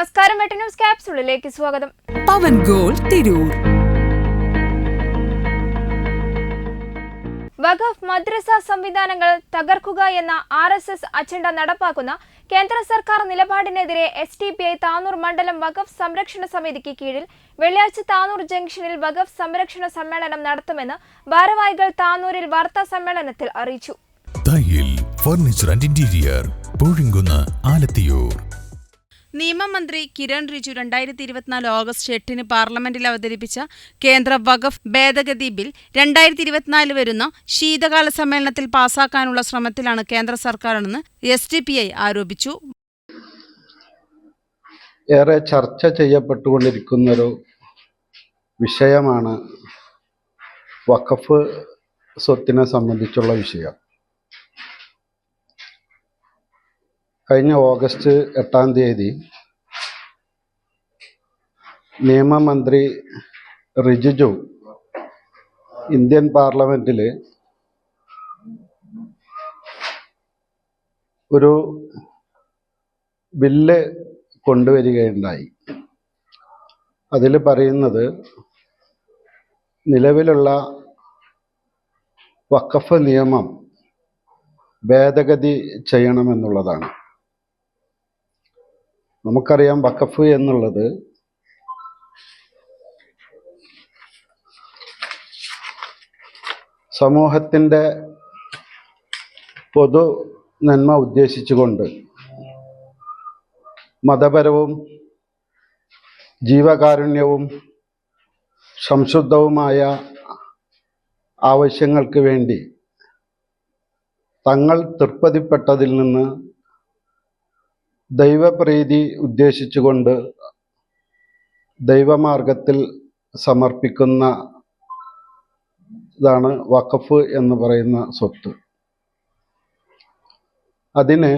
നമസ്കാരം വെട്ടി ന്യൂസ് ക്യാപ്സുളിലേക്ക് സ്വാഗതം. പവൻ ഗോൾ തിരൂർ. വഖഫ് മദ്രസ സംവിധാനങ്ങൾ തകർക്കുക എന്ന ആർ എസ് എസ് അജണ്ട നടപ്പാക്കുന്ന കേന്ദ്ര സർക്കാർ നിലപാടിനെതിരെ S D P I Tanur മണ്ഡലം വഖഫ് സംരക്ഷണ സമിതിക്ക് കീഴിൽ വെള്ളിയാഴ്ച താനൂർ ജംഗ്ഷനിൽ വഖഫ് സംരക്ഷണ സമ്മേളനം നടത്തുമെന്ന് ഭാരവാഹികൾ താനൂരിൽ വാർത്താ സമ്മേളനത്തിൽ അറിയിച്ചു. Furniture and interior Alathiyur. നിയമമന്ത്രി കിരൺ റിജു രണ്ടായിരത്തി ഇരുപത്തിനാല് ഓഗസ്റ്റ് എട്ടിന് പാർലമെന്റിൽ അവതരിപ്പിച്ച കേന്ദ്ര വഖഫ് ഭേദഗതി ബിൽ രണ്ടായിരത്തി ഇരുപത്തിനാല് വരുന്ന ശീതകാല സമ്മേളനത്തിൽ പാസാക്കാനുള്ള ശ്രമത്തിലാണ് കേന്ദ്ര സർക്കാരെന്ന് എസ് ഡി പി ഐ ആരോപിച്ചു. ഏറെ ചർച്ച ചെയ്യപ്പെട്ടുകൊണ്ടിരിക്കുന്നൊരു വിഷയമാണ് വഖഫ് സ്വത്തിനെ സംബന്ധിച്ചുള്ള വിഷയം. കഴിഞ്ഞ ഓഗസ്റ്റ് എട്ടാം തീയതി നിയമമന്ത്രി റിജിജു ഇന്ത്യൻ പാർലമെന്റിൽ ഒരു ബില്ല് കൊണ്ടുവരികയുണ്ടായി. അതിൽ പറയുന്നത് നിലവിലുള്ള വഖഫ് നിയമം ഭേദഗതി ചെയ്യണമെന്നുള്ളതാണ്. നമുക്കറിയാം വഖഫ് എന്നുള്ളത് സമൂഹത്തിന്റെ പൊതു നന്മ ഉദ്ദേശിച്ചുകൊണ്ട് മതപരവും ജീവകാരുണ്യവും സംശുദ്ധവുമായ ആവശ്യങ്ങൾക്ക് വേണ്ടി തങ്ങൾ തൃപ്തിപ്പെട്ടതിൽ നിന്ന് ദൈവപ്രീതി ഉദ്ദേശിച്ചുകൊണ്ട് ദൈവമാർഗത്തിൽ സമർപ്പിക്കുന്ന ഇതാണ് വഖഫ് എന്ന് പറയുന്ന സ്വത്ത്. അതിന്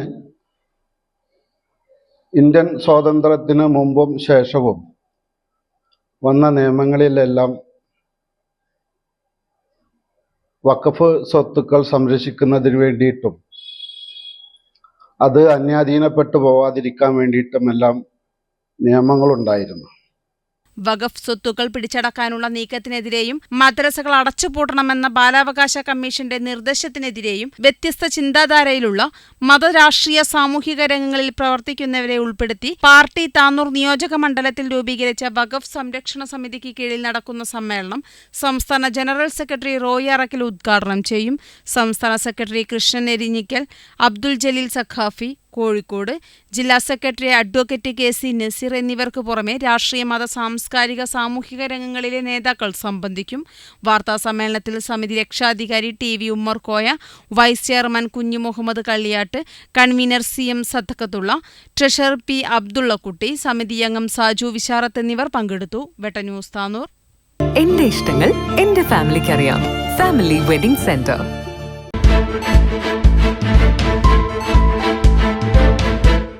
ഇന്ത്യൻ സ്വാതന്ത്ര്യത്തിന് മുമ്പും ശേഷവും വന്ന നിയമങ്ങളിലെല്ലാം വഖഫ് സ്വത്തുക്കൾ സംരക്ഷിക്കുന്നതിന് വേണ്ടിയിട്ടും അത് അന്യാധീനപ്പെട്ടു പോവാതിരിക്കാൻ വേണ്ടിയിട്ടുമെല്ലാം നിയമങ്ങളുണ്ടായിരുന്നു. വഖഫ് സ്വത്തുക്കൾ പിടിച്ചടക്കാനുള്ള നീക്കത്തിനെതിരെയും മദ്രസകൾ അടച്ചുപൂട്ടണമെന്ന ബാലാവകാശ കമ്മീഷന്റെ നിർദ്ദേശത്തിനെതിരെയും വ്യത്യസ്ത ചിന്താധാരയിലുള്ള മതരാഷ്ട്രീയ സാമൂഹിക രംഗങ്ങളിൽ പ്രവർത്തിക്കുന്നവരെ ഉൾപ്പെടുത്തി പാർട്ടി താന്നൂർ നിയോജക മണ്ഡലത്തിൽ രൂപീകരിച്ച വഖഫ് സംരക്ഷണ സമിതിക്ക് കീഴിൽ നടക്കുന്ന സമ്മേളനം സംസ്ഥാന ജനറൽ സെക്രട്ടറി റോയി അറക്കൽ ഉദ്ഘാടനം ചെയ്യും. സംസ്ഥാന സെക്രട്ടറി കൃഷ്ണൻ എരിഞ്ഞിക്കൽ അബ്ദുൽ ജലീൽ സഖാഫി കോഴിക്കോട് ജില്ലാ secretary advocate K C Naseer എന്നിവർക്ക് പുറമെ രാഷ്ട്രീയ മത സാംസ്കാരിക സാമൂഹിക രംഗങ്ങളിലെ നേതാക്കൾ സംബന്ധിക്കും. വാർത്താ സമ്മേളനത്തിൽ സമിതി രക്ഷാധികാരി T V Ummer Koya vice chairman Kunju Muhammad Kalliyattu convener C M Sathakathulla treasurer P Abdullakutty സമിതി അംഗം സാജു വിശാറത്ത് എന്നിവർ പങ്കെടുത്തു. വെട്ടന്യൂസ് താനൂർ. എന്റെ ഇഷ്ടങ്ങൾ എന്റെ ഫാമിലിക്ക് അറിയാം ഫാമിലി വെഡിംഗ് സെന്റർ.